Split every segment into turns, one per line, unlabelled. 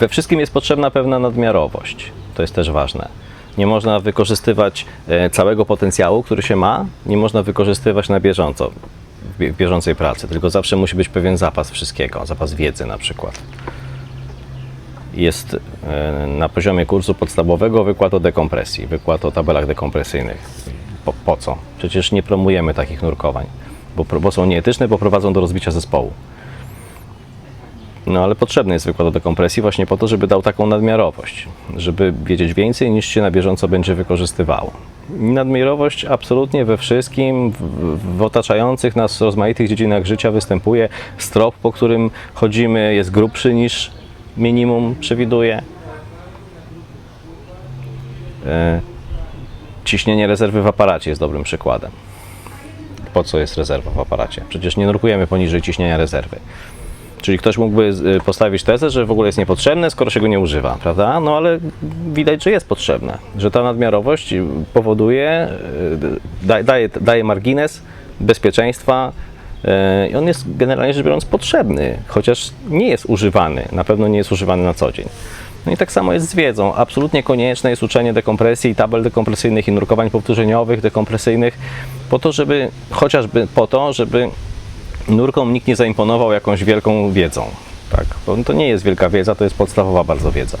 We wszystkim jest potrzebna pewna nadmiarowość. To jest też ważne. Nie można wykorzystywać e, całego potencjału, który się ma, nie można wykorzystywać na bieżąco, w bie- w bieżącej pracy, tylko zawsze musi być pewien zapas wszystkiego, zapas wiedzy na przykład. Jest e, na poziomie kursu podstawowego wykład o dekompresji, wykład o tabelach dekompresyjnych. Po, po co? Przecież nie promujemy takich nurkowań, bo, bo są nieetyczne, bo prowadzą do rozbicia zespołu. No ale potrzebny jest wykład o dekompresji właśnie po to, żeby dał taką nadmiarowość, żeby wiedzieć więcej niż się na bieżąco będzie wykorzystywało. Nadmiarowość absolutnie we wszystkim, w, w otaczających nas rozmaitych dziedzinach życia występuje. Strop, po którym chodzimy, jest grubszy niż minimum przewiduje. E, Ciśnienie rezerwy w aparacie jest dobrym przykładem. Po co jest rezerwa w aparacie? Przecież nie nurkujemy poniżej ciśnienia rezerwy. Czyli ktoś mógłby y, postawić tezę, że w ogóle jest niepotrzebne, skoro się go nie używa, prawda? No ale widać, że jest potrzebne, że ta nadmiarowość powoduje, y, da, daje, daje margines bezpieczeństwa y, i on jest generalnie rzecz biorąc potrzebny, chociaż nie jest używany, na pewno nie jest używany na co dzień. No i tak samo jest z wiedzą. Absolutnie konieczne jest uczenie dekompresji, tabel dekompresyjnych i nurkowań powtórzeniowych, dekompresyjnych, po to, żeby, chociażby po to, żeby nurkom nikt nie zaimponował jakąś wielką wiedzą. Tak? Bo to nie jest wielka wiedza, to jest podstawowa bardzo wiedza.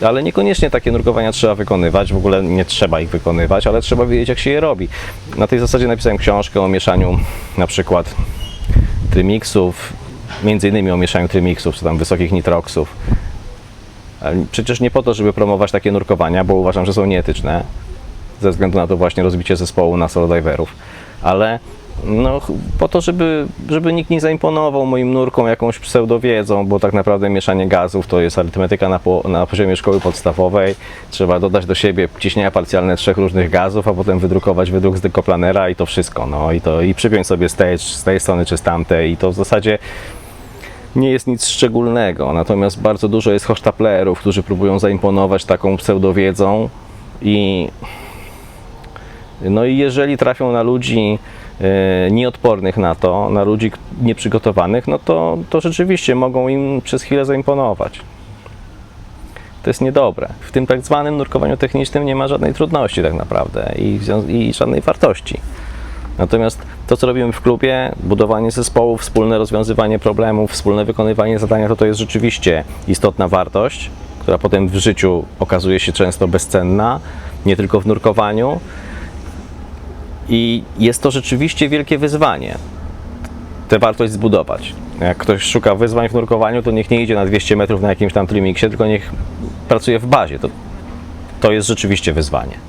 Ale niekoniecznie takie nurkowania trzeba wykonywać, w ogóle nie trzeba ich wykonywać, ale trzeba wiedzieć, jak się je robi. Na tej zasadzie napisałem książkę o mieszaniu na przykład trymiksów, między innymi o mieszaniu trymiksów, czy tam wysokich nitroksów. Przecież nie po to, żeby promować takie nurkowania, bo uważam, że są nieetyczne, ze względu na to właśnie rozbicie zespołu na solodiverów, ale no, po to, żeby, żeby nikt nie zaimponował moim nurkom jakąś pseudowiedzą, bo tak naprawdę mieszanie gazów to jest arytmetyka na, po, na poziomie szkoły podstawowej. Trzeba dodać do siebie ciśnienia parcjalne trzech różnych gazów, a potem wydrukować wydruk z dekoplanera i to wszystko. No i to i przypiąć sobie stage z tej strony czy z tamtej i to w zasadzie nie jest nic szczególnego. Natomiast bardzo dużo jest hosztaplerów, którzy próbują zaimponować taką pseudowiedzą i no i jeżeli trafią na ludzi nieodpornych na to, na ludzi nieprzygotowanych, no to, to rzeczywiście mogą im przez chwilę zaimponować. To jest niedobre. W tym tak zwanym nurkowaniu technicznym nie ma żadnej trudności tak naprawdę i, i żadnej wartości. Natomiast to, co robimy w klubie, budowanie zespołów, wspólne rozwiązywanie problemów, wspólne wykonywanie zadania, to to jest rzeczywiście istotna wartość, która potem w życiu okazuje się często bezcenna, nie tylko w nurkowaniu. I jest to rzeczywiście wielkie wyzwanie, tę wartość zbudować. Jak ktoś szuka wyzwań w nurkowaniu, to niech nie idzie na 200 metrów na jakimś tam trimiksie, tylko niech pracuje w bazie. To, to jest rzeczywiście wyzwanie.